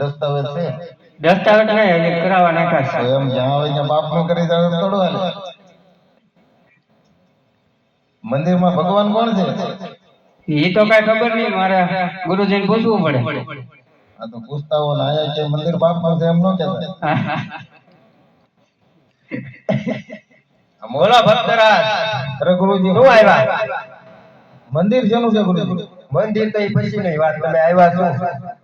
દસ્તાવેજ છે. દસ્તાવેજ નહીં એટલે કરાવવા નાખ્યા છે. એમ જ્યાં હોય ત્યાં બાપ કરી દે થોડું હાલે મંદિરમાં ભગવાન કોણ છે? એ તો કઈ ખબર નહીં મારે ગુરુજીને પૂછવું પડે. આ તો પૂછતા હોય આયા કે મંદિર બાપમાં છે એમ ન કહેતા. મોલા ભક્તરાજ. અરે ગુરુજી શું આવ્યા? મંદિર શેનું છે ગુરુજી? મંદિર તો એ પછી નહીં વાત તમે આવ્યા શું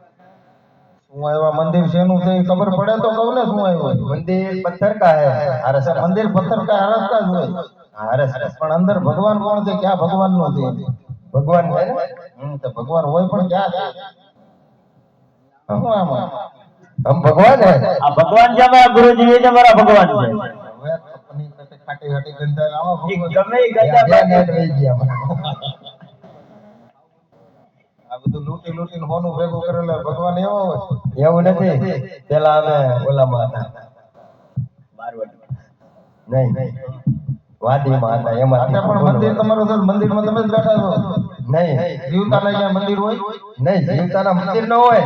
શું એવા મંદિર શેનું છે ખબર પડે તો કહું ને શું આવ્યું મંદિર પથ્થર કા હે અરે સર મંદિર પથ્થર કા હરસતા જ હોય અરે પણ અંદર ભગવાન કોણ છે? ક્યાં ભગવાન નો છે? ભગવાન છે ને? તો ભગવાન હોય પણ ક્યાં છે? શું આમાં? હમ ભગવાન હે આ ભગવાન છે અમારા ગુરુજી એ જ અમારા ભગવાન છે. હવે કપની ખાટી ખાટી ગંધા આવા ગમે એ આ બધું લૂંટી લૂંટીને હોનું ભેગું કરેલા ભગવાન એવા હોય. એવું નથી. પેલા અમે ઓલામાં હતા. નહીં. વાદીમાં હતા એમાં પણ મંદિર તમારું છે મંદિરમાં તમે જ બેઠા છો. નહીં. જીવતા લઈ ગયા મંદિર હોય? નહીં જીવતાના મંદિર ન હોય.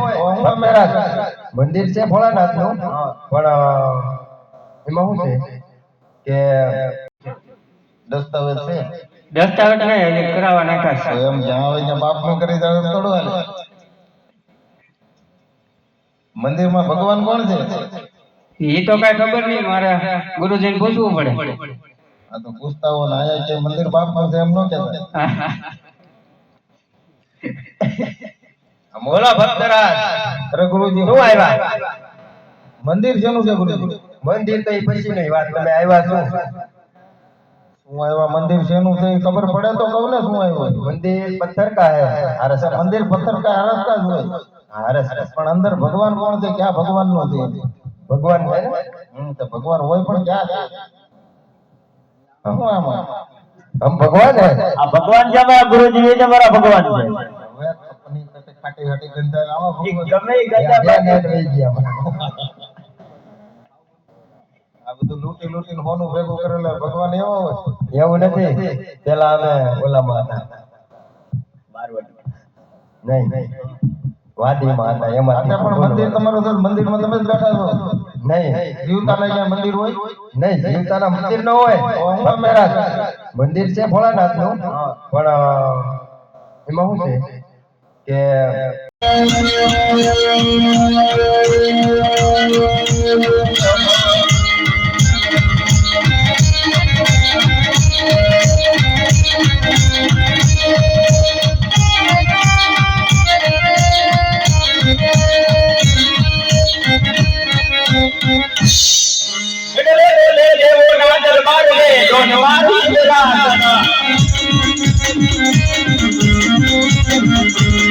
મંદિર છે ભોળાનાથનું પણ એમાં શું છે? કે દસ્તાવેજ છે. દસ્તાવેજ નહીં હજી કરાવવા નાખ્યા છે. એમ જ્યાં હોય ત્યાં બાપનું કરી દે થોડું હાલે. મંદિરમાં ભગવાન કોણ છે? એ તો કઈ ખબર નહીં મારે ગુરુજીને પૂછવું પડે. આ તો પૂછતા હોય આયા કે મંદિર બાપનું છે એમ ન કહેતા. મોલા ભક્તરાજ. અરે ગુરુજી. શું આવ્યા મંદિર શેનું છે ગુરુજી? મંદિર તો એ પછી નહીં વાત તમે આવ્યા શું શું એવા મંદિર શેનું છે ખબર પડે તો કહું ને શું આવ્યું મંદિર પથ્થર કા હે હરસ મંદિર પથ્થર કા હરસતા જ હોય હરસ પણ અંદર ભગવાન કોણ છે? ક્યાં ભગવાન નો છે? ભગવાન છે ને? તો ભગવાન હોય પણ ક્યાં છે? શું આમાં? હમ ભગવાન હે? આ ભગવાન છે અમારા ગુરુજી એ જ અમારા ભગવાન છે. હવે ખાટી ખાટી ગંધા આવા ભગવાન. ગમે એ લૂંટી લૂંટીને હોનું ભેગું કરેલા ભગવાન એવા હોય. એવું નથી. પેલા અમે ઓલામાં હતા. નહીં. વાદીમાં હતા એમાં પણ મંદિર તમારું છે મંદિરમાં તમે જ બેઠા છો. નહીં. જીવતા લઈ મંદિર હોય? નહીં જીવતાના મંદિર ન હોય. મંદિર છે ભોળાનાથનું પણ એમાં શું છે? કે Música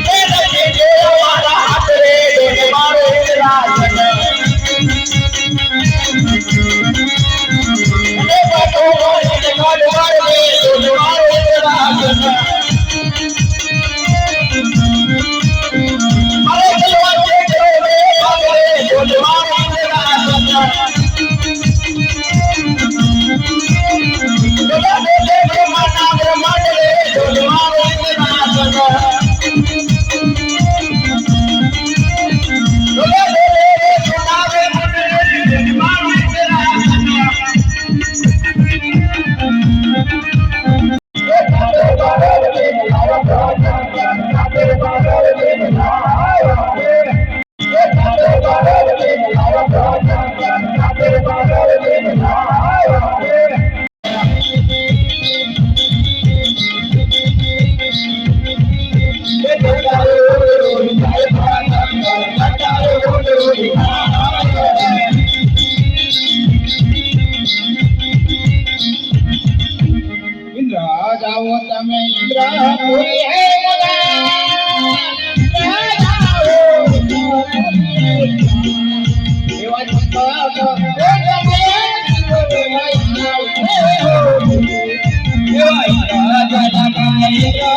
Yeah.